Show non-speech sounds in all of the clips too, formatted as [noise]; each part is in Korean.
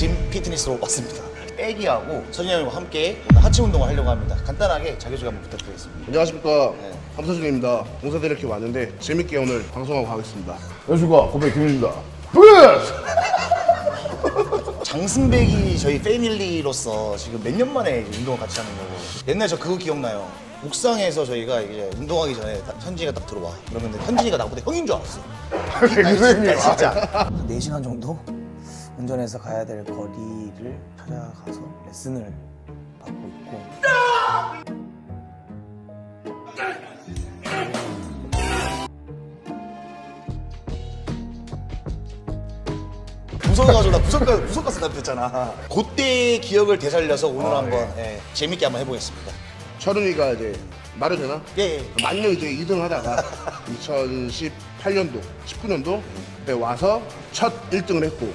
짐 피트니스로 왔습니다. 애기하고 형과 함께 오늘 하체 운동을 하려고 합니다. 간단하게 자기소개 한번 부탁드리겠습니다. 안녕하십니까 홍사준입니다 봉사대 이렇게 왔는데 재밌게 오늘 방송하고 가겠습니다 여수가 고백 김입니다. 브레스! 장승백이 저희 패밀리로서 지금 몇 년 만에 이제 운동을 같이 하는 거고 옛날에 저 그거 기억나요 옥상에서 저희가 이제 운동하기 전에 딱 현진이가 딱 들어와 그러면 현진이가 나보다 형인 줄 알았어 선생님. [laughs] 진짜, 진짜 4시간 정도 운전해서 가야 될 거리를 찾아가서 레슨을 받고 있고 무서워가지고 나 부석, 가- 부석 갔을 때였잖아 그때의 기억을 되살려서 오늘 한번 예, 재밌게 한번 해보겠습니다 철은이가 이제 말해도 되나? 예, 예. 만년 이제 2등 하다가 [laughs] 2018년도 19년도 때 와서 첫 1등을 했고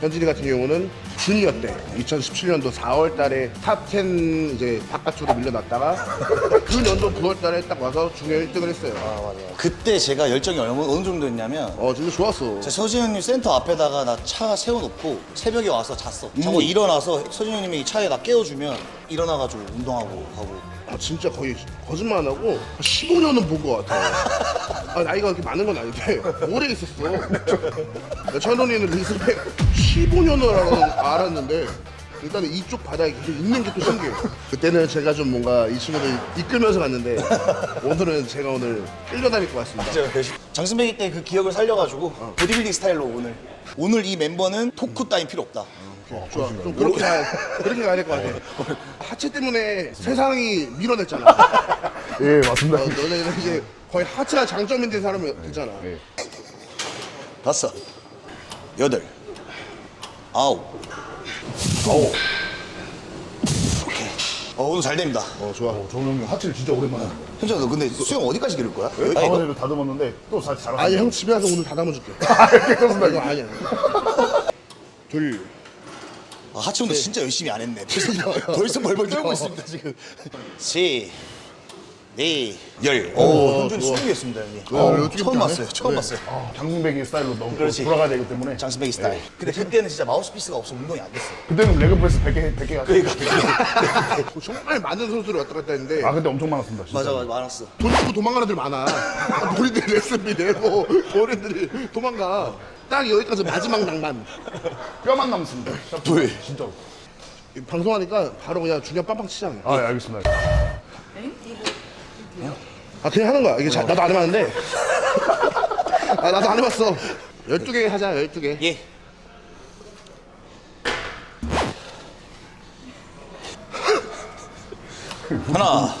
현진이 같은 경우는 주니어 때 2017년도 4월 달에 탑10 이제 바깥으로 밀려났다가 [laughs] 그 년도 9월 달에 딱 와서 중요 1등을 했어요. 아 그때 제가 열정이 어느, 어느 정도였냐면 어 진짜 좋았어. 제 서진영님 센터 앞에다가 나 차 세워놓고 새벽에 와서 잤어. 자고 일어나서 서진영님이 차에 나 깨워주면 일어나가지고 운동하고 가고. 아, 진짜 거의 거짓말 안 하고 15년은 본 것 같아. 아, 나이가 그렇게 많은 건 아닌데 오래 있었어. 천원이는 리스펙 15년을 알았는데 일단은 이쪽 바닥에 계속 있는 게 또 신기해. 그때는 제가 좀 뭔가 이 친구들 이끌면서 갔는데 오늘은 제가 오늘 끌려다닐 것 같습니다. 장승배기 때 그 기억을 살려가지고 보디빌딩 스타일로 오늘. 오늘 이 멤버는 토크 따윈 필요 없다. 좋아. 좀 그렇게 가, 그렇게 가야 될 것 같아. 하체 때문에 세상이 밀어냈잖아. [laughs] 예, 맞습니다. 어, 너네 이제 거의 하체가 장점인 데 사람이 되잖아. 다섯, 여덟, 아홉, 아오. 오케이. 어, 오늘 잘 됩니다. 어, 좋아. 정우 형님 하체를 진짜 오랜만에 하는 거예요. 현정 너 근데 수영 어디까지 기를 거야? 아니, 이거 저번에도 다듬었는데 또 다시 잘하고. 아니 형 집에 가서 오늘 다 담아줄게. [laughs] 그렇습니다. 이거 아니야. [laughs] 둘. 아, 하체 운동 진짜 열심히 안 했네. [laughs] 벌써 벌벌 떨고 있습니다 지금. 시, 네, 열. 오, 현준 수능했습니다 형님. 어, 처음? 봤어요. 처음 네. 봤어요. 장승배기 스타일로 너무 그렇지. 돌아가야 되기 때문에. 장승배기 스타일. 근데 그때는 진짜 마우스피스가 없어 운동이 안 됐어. 그때는 레그프레스 100개, 100개 갔어요. 그러니까. 정말 많은 선수를 왔다 갔다 했는데 아, 근데 엄청 많았습니다. 진짜. 맞아, 맞아, 많았어. 돈 주고 도망가는 애들 많아. 본인들이 레슨비 내고 어른들이 도망가. 딱 여기까지 마지막 낭만. 뼈만 남습니다. 둘. 진짜로. 이 방송하니까 바로 그냥 중요한 빵빵 치자. 아, 예, 알겠습니다. 아 그냥 하는 거야. 이게 자- 나도 안 해봤는데. 아 나도 안 해봤어. 12개 하자 12개. 예. 하나,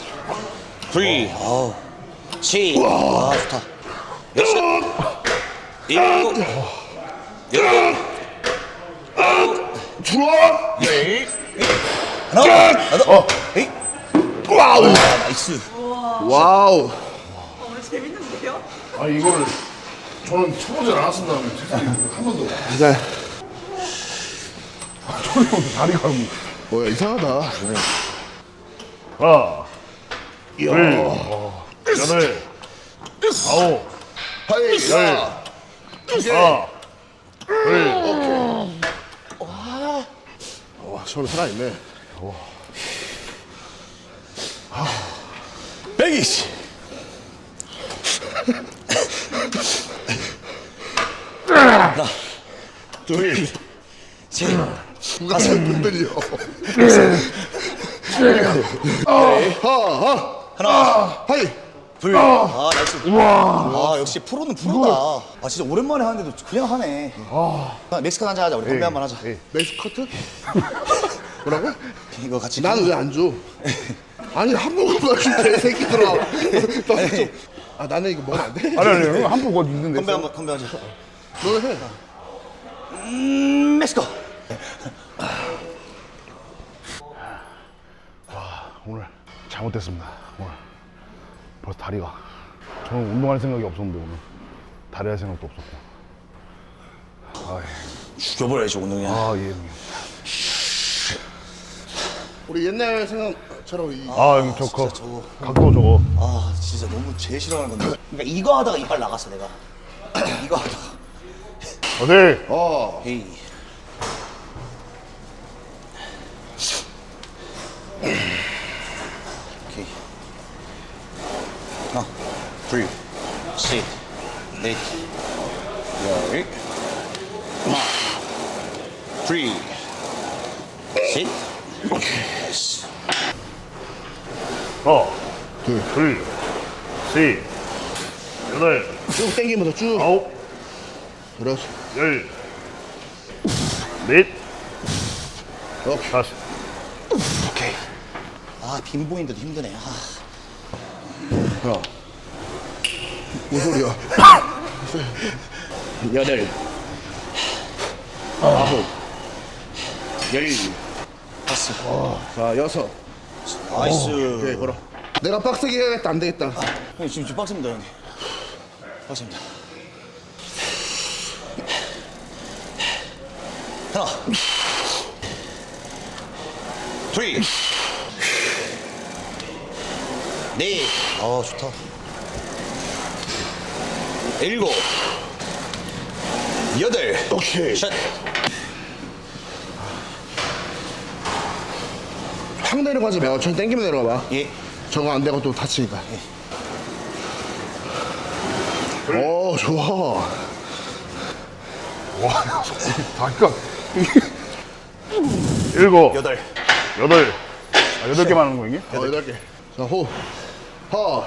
둘, 아우, 칠, 와 좋다. 여섯, 일곱, 여덟, 들어와. 네. 하나, 하나, 어. 에이, 와우. 아, 나이스. 와우. 어, 오늘 재밌는데요? 아 이거를 저는 쳐보질 않았습니다. 한 번도. 자, 아, 저는 다리가 뭐야 이상하다. 네. 하나, 이야. 여덟, 아홉, 하이. 야. 아, 하나, 둘. 와, 저는 살아있네. 아. 120. 하나, 둘, 셋, 다섯, 흔들려. 하하, 하나, 하이. 불. 어. 아, 나이스. 와. 아, 역시 프로는 프로다. 아, 진짜 오랜만에 하는데도 그냥 하네. 아, 멕시칸 한잔 하자. 우리 네. 건배 한번 하자. 네. 맥스 커트? 뭐라고? 이거 같이. 난 왜 안 줘? [laughs] 아니 한 모금만 좀 개새끼들아. 나 좀- 아 나는 이거 먹으면 안 돼? 아니, 아니, 형, 한푼 그거 있는데. 건배 한번 건배 하자. 너는 해. 음, 멕시코. 오늘 잘못됐습니다. 오늘 벌써 다리가. 저는 운동할 생각이 없었는데 오늘 다리 할 생각도 없었고. 죽여버려야지 오늘 그냥. 아, 예, 형님. 우리 옛날 생각처럼 이 아, 형님, 저, 거, 저거. 각도 저거. 아 진짜 너무 제일 싫어하는 건데. 그러니까 이거 하다가 이빨 나갔어 내가. [clears throat] 이거 하다가. 어디? 어 헤이. 오케이. 하나, 둘, 셋, 넷, 열. 하나, 둘, 셋, 오케이. 하나, 둘, 둘, 셋, 여덟, 쭉 당기면서 쭉. 아홉, 그렇지. 열, 넷, 오케이. 다섯. 오케이. 아 빈보인데도 힘드네. 아. 하나 뭔 소리야. 여덟. 아홉. 열 봤어. 자 여섯 나이스. 오케이 걸어 내가 빡세게 해야겠다 안 되겠다 형님 지금 지금 빡습니다 형님. 빡습니다. 하나, 둘, 넷. 아 좋다. 일곱, 여덟. 오케이 샷. 확 내려가지 말고 천천히 당기면 내려가 봐 예. 저거 안 되고 또 다치니까 오 좋아 다리가. [laughs] 일곱, 여덟. 여덟. 아, 여덟 개만 하는 거, 형님? 어 여덟 개 자 호, 허,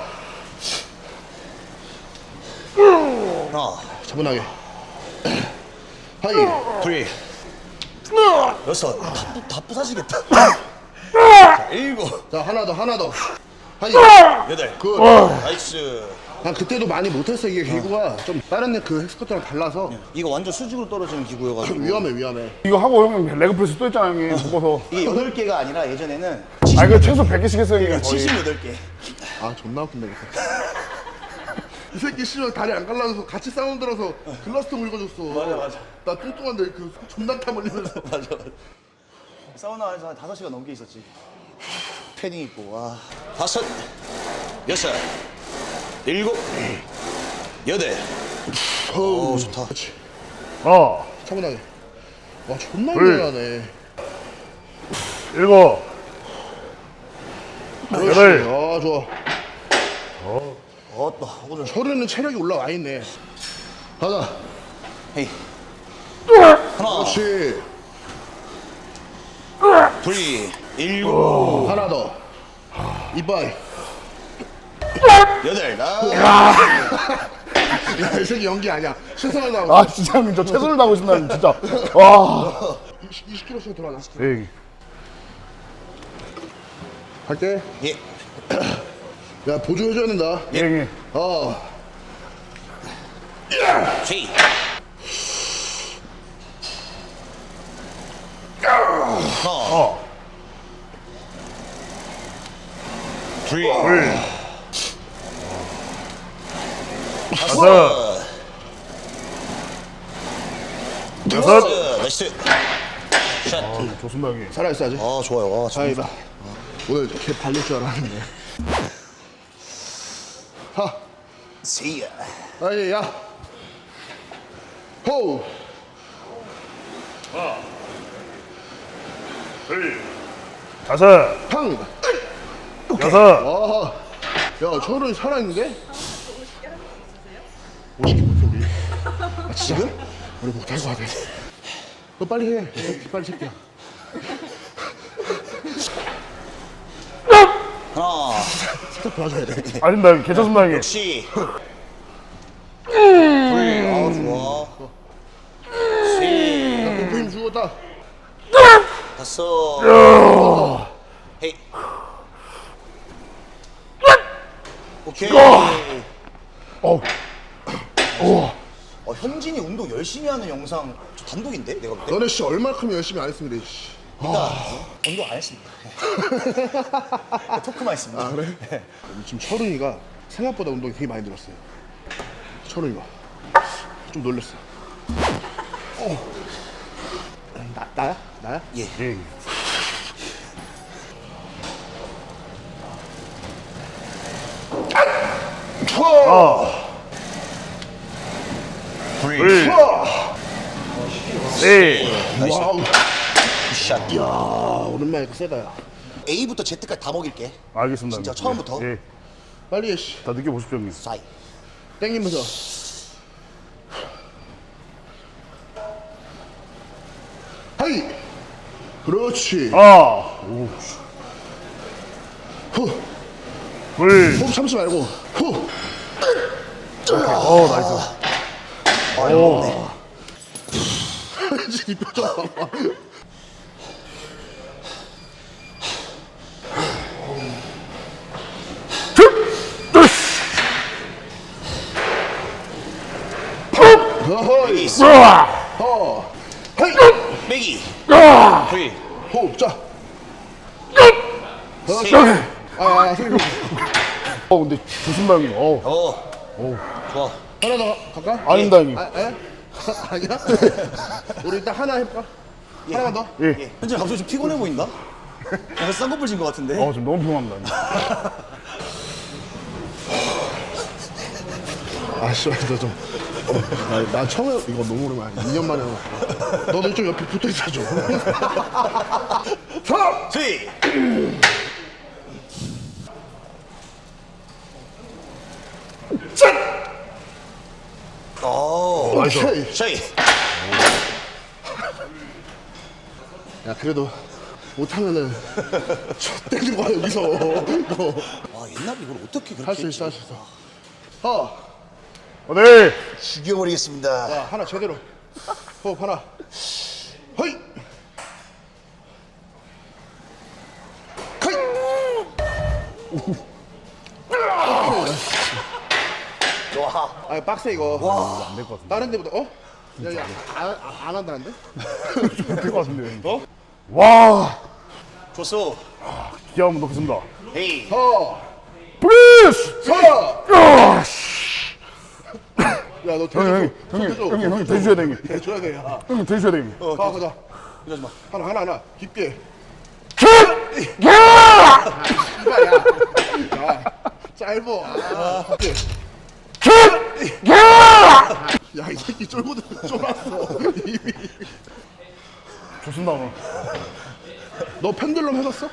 하나, 차분하게 하이 둘, 여섯. 다, 부- 다 부사지겠다. [laughs] 자, 일곱, 자 하나 더 하나 더. 하이. 여덟. 굿. 나이스. 난 그때도 많이 못했어 이게 기구가. 좀 다른 그 헬스커트랑 달라서. 이거 완전 수직으로 떨어지는 기구여가지고. 위험해 위험해. 이거 하고 형님 레그프레스 또 했잖아요, 형님. 접어서. 이게 8개가 아니라 예전에는 아, 이거 최소 100개씩 했어요, 형님. 거의. 78개. 아 존나 웃긴다 이거. 이 새끼 씨발 다리 안 갈라져서 같이 싸움 들어서 글라스통 긁어줬어. 맞아, 맞아. 나 뚱뚱한데 그 존나 땀 흘리면서. [laughs] 맞아 맞아 사우나 안에서 한 5시간 넘게 있었지. 패딩 입고 와. 다섯 여섯 일곱 여덟. 오 좋다. 그렇지. 하나, 차분하게. 와 존나 둘. 유연하네. 일곱, 여덟. 아 좋아. 어따 오늘 서류는 체력이 올라와 있네. 가자 헤이. 하나 그렇지 둘 일곱 하나 더. 이빠이 여덟 나. 야이 새끼 연기 아니야. 최선을 다하고 아, 진짜 형님, 저 최선을 다하고 있습니다, 진짜. 와. 20, 20kg씩 들어가나? 예. 갈게. 예. 야 보조해줘야 된다. 예, 형님. 어. 셋하 둘. 다섯 여섯. 나이스 샷 아, 좋습니다, 형님. 살아있어 아직 아 좋아요. 아, 자 이봐 오늘 걔 발릴 줄 알았는데 하 세야. 아니 야 호우 둘. 팡 여섯. 아하 야 저런 살아있는데? 50개 못해 우리 아 지금? 우리 못할 것 같아 너 빨리 해 빨리 새끼야 하나. 살짝 도와줘야 돼 아닙니다. 괜찮습니다, 형님. 역시. 둘. 아 좋아. 셋. 죽었다 다섯. 헤이. 오케이. 어우. 어, 현진이 운동 열심히 하는 영상 저 단독인데 내가 볼 때. 너네 씨 얼마큼 열심히 안 했으면 씨. 일단 운동 안 했습니다. [laughs] 토크만 했습니다. 아 그래? 지금 철훈이가 생각보다 운동이 되게 많이 늘었어요 철훈이가 좀 놀랬어 나, 나야? 나야? 예. 예. 아. 불. 둘. 네. 나이스. 와우. 샷. 야, 오랜만에 그 세다, 야. A부터 Z까지 다 먹일게. 알겠습니다. 진짜. 처음부터? 예. 빨리 해, 씨. 다 느껴보십시오, 형님. 사이. 땡기면서. 하이! 그렇지. 아. 오. 후. 둘. 호흡 참지 말고. 후. 어, 나이스. 오. 이 표정 봐봐. 으아. 어. 하이! 빼기. 아. 불. 호흡, 자. 셋. 아, 아, 소리. 어, 근데 좋습니다, 형님. 어. 어. 좋아. 하나 더 갈까? 아닙니다, 형님. 아, 에? [laughs] 아니야? [laughs] 우리 일단 하나 해볼까? 하나만 더? 예. 현재 갑자기 좀 피곤해 보인다? 약간 쌍꺼풀 진것 같은데? 어, 지금 너무 피곤합니다. 형님. [laughs] 아, 씨, 나 좀. 어, 나, 나 처음에 이거 너무 오랜만이야. 2년 만에 하는 거. 너도 좀 옆에 붙어 있어줘. 자! 스윗. 오. 오케이. 샤이. 야, 그래도 못하면은 저 때리고 와, 여기서. 너. 와 옛날에 이걸 어떻게 그렇게 할 수 있어, 할 수 있어. 어, 어, 네. 죽여버리겠습니다. 야, 하나 제대로. 호흡 하나. 허이! 허이! 좋 아. 아, 빡세, 이거. 와. 안 될 것 같은데. 다른 데보다, 어? 야, 야, 안, 안- 안 한다는데? [laughs] 될것 같은데. 어? 와. 좋소. 기아 한번 넣겠습니다. 헤이. 서! 플리즈! 서! 아, 씨. 야, 너 형님, 대줘. 형님, 형님. 형님, 형님, 대주셔야 돼, 형님. 대줘야 돼, 야. 형님, 대주셔야 돼, 형님. 가, 가자. 이러지 마. 하나, 하나, 하나. 깊게. 야! 야, 짧어. 아, 깊게. 야! 야, 이 새끼 쫄고들 쫄았어. 이미. 좋습니다, 오늘. 너 펜들럼 해봤어?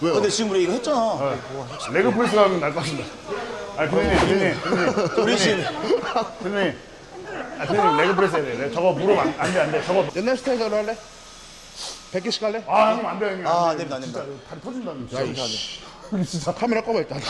왜요? 근데 지금 우리 이거 했잖아. 레그 프레스 하면 날 것 같습니다. 아, 피디님, 피디님. 우리 지금 피디님. 아, 피디님, 레그 프레스 해야 돼. 네, 저거 무릎 안, 안 돼, 안 돼. 저거. 옛날 스타일대로 할래? 100개씩 할래? 아, 형님, 안 돼, 형님. 아, 안안 됩니다, 안 됩니다. 진짜 다리 터진다, 형님. 야, 진짜. 이씨. 진짜 카메라 꺼봐 일단.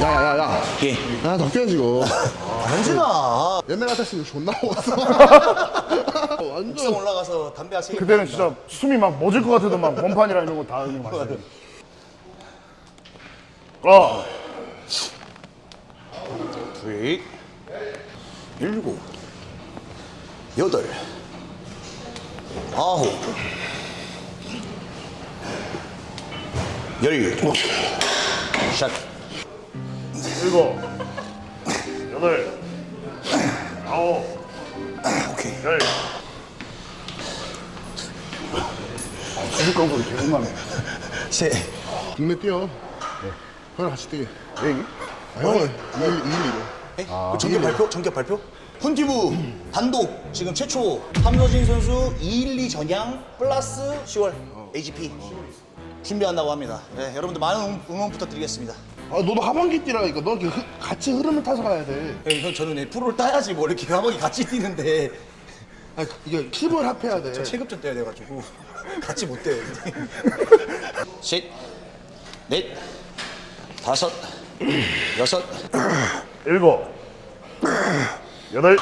야야야야. 예. 야, 너 깨지고. 현진아. 옛날 같았으면 존나 먹었어. 옥상 [laughs] 완전. 올라가서 담배 하세요. 그때는 진짜 숨이 막 멎을 것 같아도 막 원판이랑 이런 거다 형님 맞아요. 아, 둘, 일곱, 여덟, 아홉, 열. 샷. 일곱, 여덟, 아홉, 오케이. 열. 소리 계속 나네. 세. 국내 뛰어. 형이랑 같이 뛰게. 예, 형님? 아, 형은 2일, 2일, 2로. 네? 그 전격 발표? 전격 발표? 훈티브 단독 지금 최초 함서진 선수 212 전향 플러스 10월 AGP 준비한다고 합니다. 네, 여러분들 많은 응- 응원 부탁드리겠습니다. 아, 너도 하반기 뛰라니까. 너 이렇게 흐- 같이 흐름을 타서 가야 돼. 네, 형 저는 네, 프로를 따야지 뭐 이렇게 하박이 같이 뛰는데 아, 이게 힙을 합해야 돼. 체급전 떼야 돼가지고 [laughs] 같이 못 뛰어요. [laughs] 셋, 넷, 다섯, 여섯, 일곱, 여덟,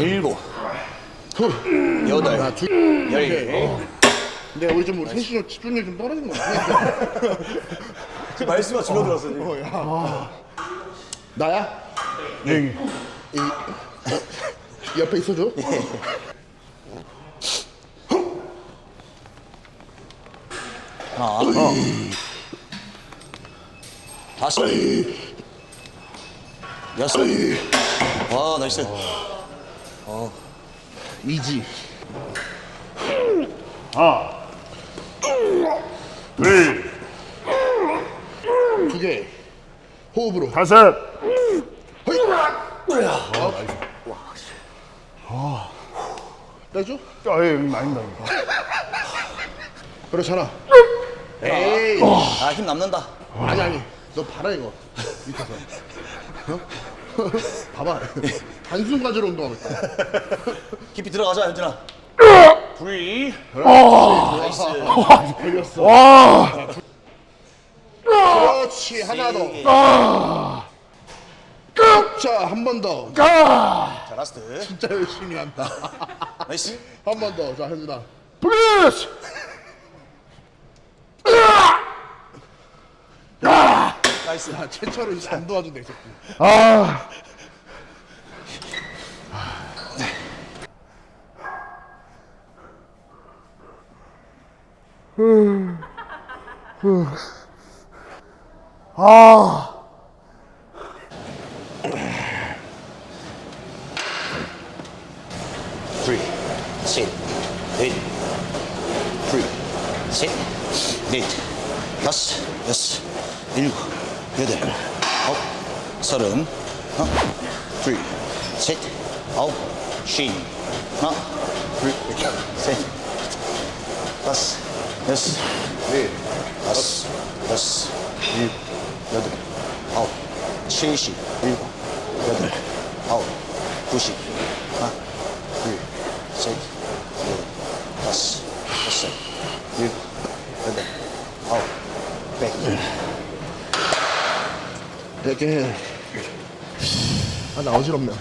일곱, 후. 여덟, 야, 두. 열. 근데 우리 좀 우리 셋이 좀 집중력이 좀 떨어진 것 같아. [laughs] 그 말수가 줄어들었어 지금. 어, 야. 나야? 예, 형님. 이, 어, 이 옆에 있어줘. 다섯, 여섯, 와 나이스. 이지. 하나, 둘, 두 개. 호흡으로. 다섯. 빼줘? 아, 예, 형님 아닙니다. 이거. 그렇잖아. 에이. 아 힘 남는다. 아니 아니. 너 봐라 이거. 밑에서. 어? [laughs] 봐봐. 단순 가지로 운동하고 있다. [laughs] 깊이 들어가자 현진아. 둘. 나이스. 걸렸어. 와, 그렇지. 하나 더. 자, 한 번 더. 자 라스트. 진짜 열심히 한다. [laughs] 나이스. 한 번 더. 자, 현준아. 플리즈. 나이스. 야, 최초로 이제 안 도와준다, 이 새끼. 아, 아, 둘, 셋, 넷, 둘, 셋, 넷, 다섯, 여섯, 일곱, 여덟, 아홉, 서른, 하나, 둘, 셋, 아홉, 쉰, 하나, 둘, 셋, 다섯, 여섯, 넷, 다섯, 여섯, 일곱, 여덟, 아홉, 칠십, 일곱, 여덟, 아홉, 구십, 하나, 둘, 셋, 넷, 다섯, 여섯, 일곱, 여덟, 아홉, 백. 이렇게 해. 아, 나 어지럽네. [laughs]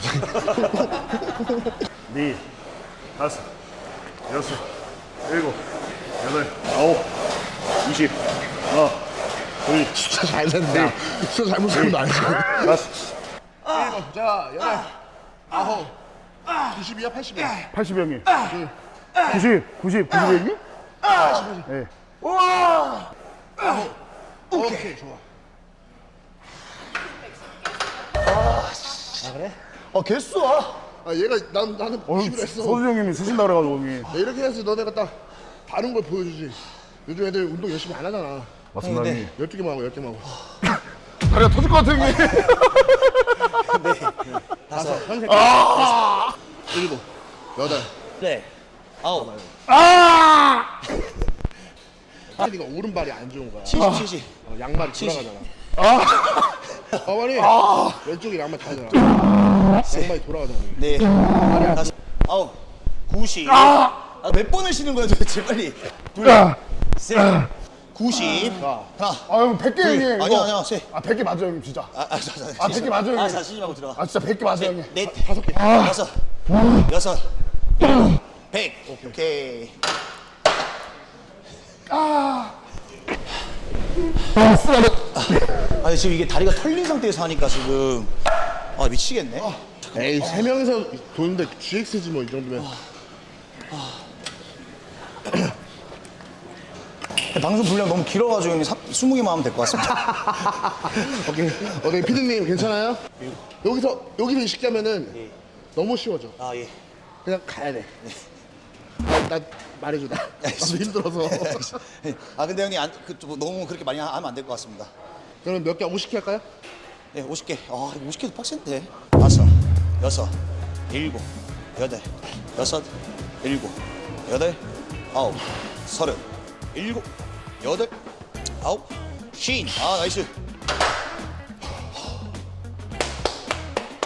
네, 다섯, 여섯, 일곱, 여덟, 아홉, 이십, 하나, 둘, 진짜 잘 된다. 진짜 잘못 쓰는 거 일곱, 자, 여덟, 아홉, 90이야, 80이야? 80 형님. 90, 90, 90 형님? 네. 오케이, 좋아. 어, 개수아. 아, 얘가, 난, 나는 어, 90을 했어. 서준 형님이 쓰신다 그래가지고 형님. 야, 이렇게 해서 너네가 딱 다른 걸 보여주지. 요즘 애들 운동 열심히 안 하잖아. 맞습니다. 근데- 형님. 12개만 하고 10개만 하고. [laughs] 다리가 터질 것 같아 형님. 다섯, 일곱, 여덟. 네, 아홉, 하니가 오른발이 안 좋은 거야. 칠십, 칠십. 어, 양말이 돌아가잖아. 어머니 왼쪽이 양말 다잖아. 양말이 돌아가잖아. 네, 다섯, 아홉, 구십. 아, 몇 번을 쉬는 거야 도대체? 빨리. 둘, 셋, 구십. 하나, 아 형 100개 형님. 아니야, 이거. 아니야, 세. 아 100개 맞아요 형님 진짜. 아, 아, 자, 자, 아, 백개 맞아요, 아, 형님. 자, 쉬지 말고 들어가. 아 진짜 100개 맞아요 형님. 넷, 다섯 개. 여섯, 여섯, 일곱, 백. 오케이. 아. 아니 지금 이게 다리가 털린 상태에서 하니까 지금 아 미치겠네. 에이 세 명이서 도는데 GX지 뭐 이 정도면. 방송 분량 너무 길어가지고 형님 20개만 하면 될 것 같습니다. [laughs] 오케이. 오케이 피디님 괜찮아요? 여기서 여기서 이식하면은 너무 쉬워져. 아 예. 그냥 가야 돼. 나, 나 말해줘 나. 나도 힘들어서. [laughs] 아 근데 형님 안, 그, 좀 너무 그렇게 많이 하면 안 될 것 같습니다. 그럼 몇 개? 50개 할까요? 네, 50개. 아, 50개도 빡센데. 다섯, 여섯, 일곱, 여덟, 여섯, 일곱, 여덟, 아홉, 서른, 일곱, 여덟, 아홉, 쉰. 아, 나이스.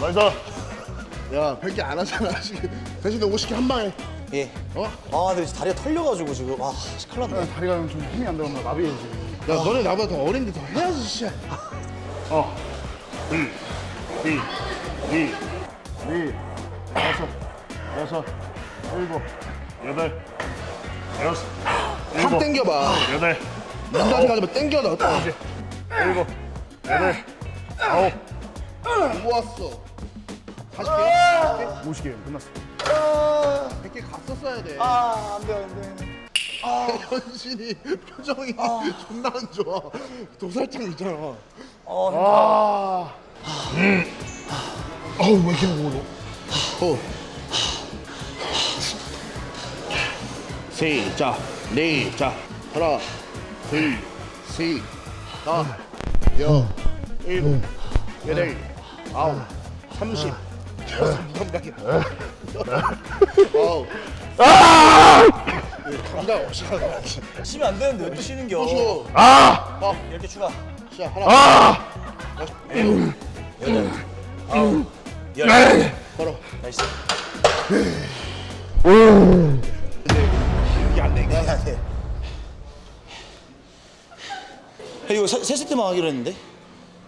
나이스. 야 100개 안 하잖아 [laughs] 지금. 대신 너 50개 한 방에. 예. 어? 아, 근데 다리가 털려가지고 지금. 아, 씨, 큰일 났네. 다리가 좀 힘이 안 들어가면 마비해 지금. 야 너네 나보다 더 어린데 더 해야지 씨. 어. 둘, 셋, 넷, 넷, 다섯, 여섯, 일곱, 여덟, 여섯, 확 당겨봐. 여덟, 남자한테 가지고 당겨 너. 일곱, 여덟, 아홉, 모았어. 40개? 50개 끝났어. 100개 갔었어야 돼. 아, 안 돼, 안 돼. 현진이 표정이 존나 안 좋아. 도살장 있잖아. 아, 어우 왜 이렇게 무거워 어 시작 네자 하나 둘셋 넷, 여, 일곱, 여덟, 아홉, 삼십. 무감각이야. 아우. 감각 없이 하는 쉬면 안 되는데 왜 또 쉬는겨? 거. 아! 이렇게 추가. 자, 하나. 아! 여덟, 아홉, 열. 걸어. 나이스. 이 되니까. 야, 돼. 형 이거 세, 세 세트만 하기로 했는데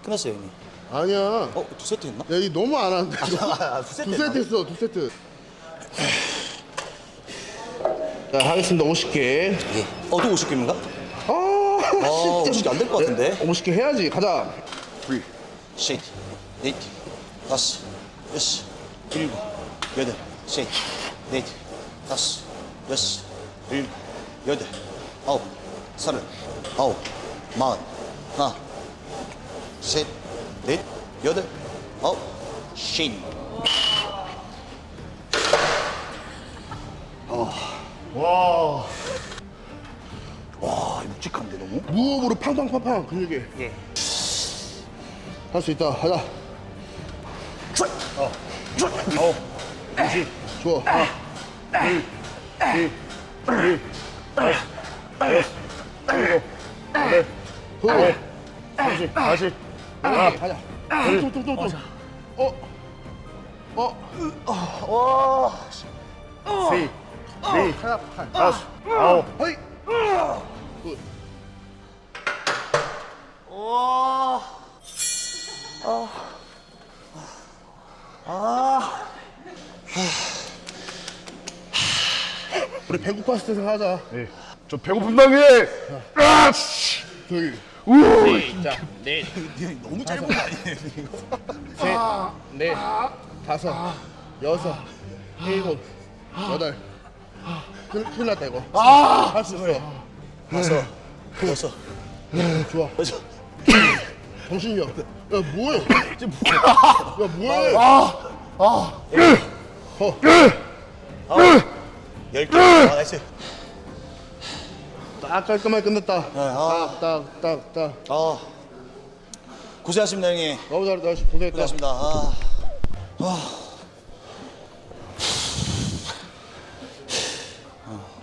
끝났어요 형님. 아니야. 어 두 세트 했나? 야, 이 너무 안 하는데. 아, 두 세트 두 세트 했어, 두 세트. 자, 하겠습니다. 50개. 예. 어또 50개인가? 아, 어 50개 안될것 같은데. 50개 해야지. 가자. 셋, 넷, 다섯, 여섯, 일곱, 여덟, 셋, 넷, 다섯, 여섯, 일곱, 여덟, 아홉, 서른, 아홉, 마흔, 하나, 셋, 넷, 여덟, 아홉, 쉰. 와. 와, 묵직한데 너무? 무호흡으로 팡팡팡팡 근육에. 예. 할 수 있다. 가자. 어. 좋아. 일, 일, 다섯, 여덟, 후. 삼십, 사십. 아, 가자. 또, 또, 또, 또. 어? 어? 세, 네, 다섯, 아홉. 허이. 굿. 우리 배고팠을 때 생각하자. 네. 저 배고픈다게. 아! 씨. 저기. 우! 시작. 넷, 너무 짧은 거 아니에요? 셋, 넷, 다섯, 여섯, 일곱, 여덟. 큰일, 큰일 났다 이거. 아! 할 수 있어. 다섯, 여섯, 좋아. 정신이야. 야 뭐해? 지금 뭐야? 야 뭐해? 아, 열 개. 아, 나이스. 딱 깔끔하게 끝냈다. 아. 딱, 딱, 딱. 아, 고생하셨습니다 형님. 너무 잘했다. 고생했다. 고생하셨습니다. 아.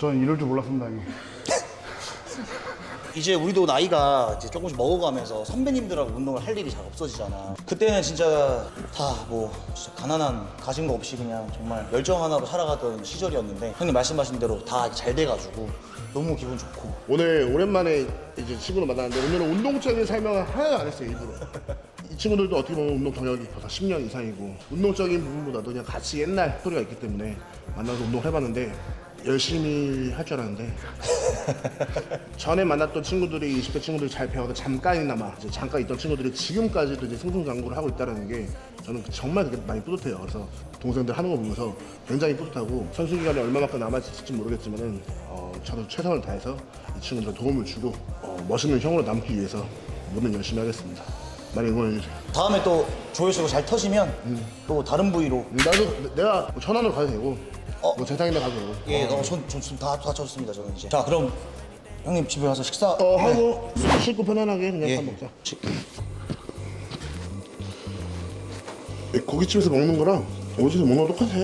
전 이럴 줄 몰랐습니다, 형님. 이제 우리도 나이가 이제 조금씩 먹어가면서 선배님들하고 운동을 할 일이 잘 없어지잖아. 그때는 진짜 다 뭐 진짜 가난한 가진 거 없이 그냥 정말 열정 하나로 살아가던 시절이었는데 형님 말씀하신 대로 다 잘 돼가지고 너무 기분 좋고 오늘 오랜만에 이제 친구를 만났는데 오늘은 운동적인 설명을 하나도 안 했어요 일부러 [laughs] 이 친구들도 어떻게 보면 운동 경력이 벌써 10년 이상이고 운동적인 부분보다도 그냥 같이 옛날 스토리가 있기 때문에 만나서 운동을 해봤는데 열심히 할 줄 알았는데 [laughs] 전에 만났던 친구들이 20대 친구들이 잘 배워서 잠깐이나마 이제 잠깐 있던 친구들이 지금까지도 이제 승승장구를 하고 있다는 게 저는 정말 그게 많이 뿌듯해요. 그래서 동생들 하는 거 보면서 굉장히 뿌듯하고 선수 기간이 얼마만큼 남았을지 모르겠지만은 어, 저도 최선을 다해서 이 친구들한테 도움을 주고 어, 멋있는 형으로 남기 위해서 모든 열심히 하겠습니다. 많이 응원해 주세요. 다음에 또 조회수가 잘 터지면 또 다른 부위로 나도 내가 뭐 천안으로 가도 되고 어? 뭐 재상이나 가도 되고 예, 어, 전, 전, 전 다, 다 쳤습니다 저는 이제. 자, 그럼 형님 집에 가서 식사. 어 하고 씻고 편안하게 그냥 예. 밥 먹자. 치- 고깃집에서 먹는 거랑 어디서 먹는 거 똑같아.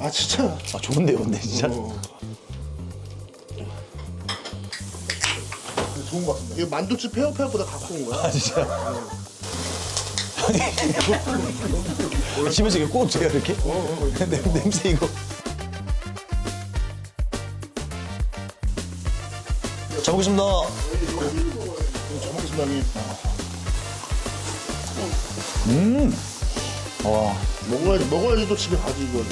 아 진짜. 아 좋은데요, 근데 진짜. 어. 좋은 거 같은데. 이거 만두집 페어페어보다 갖고 온 거야. 진짜. [laughs] 집에서 이렇게 꼭 줘요 이렇게? 냄, 냄새 이거. 잘 먹겠습니다. 전복심당이 와, 먹어야지 먹어야지 또 집에 가지 이건.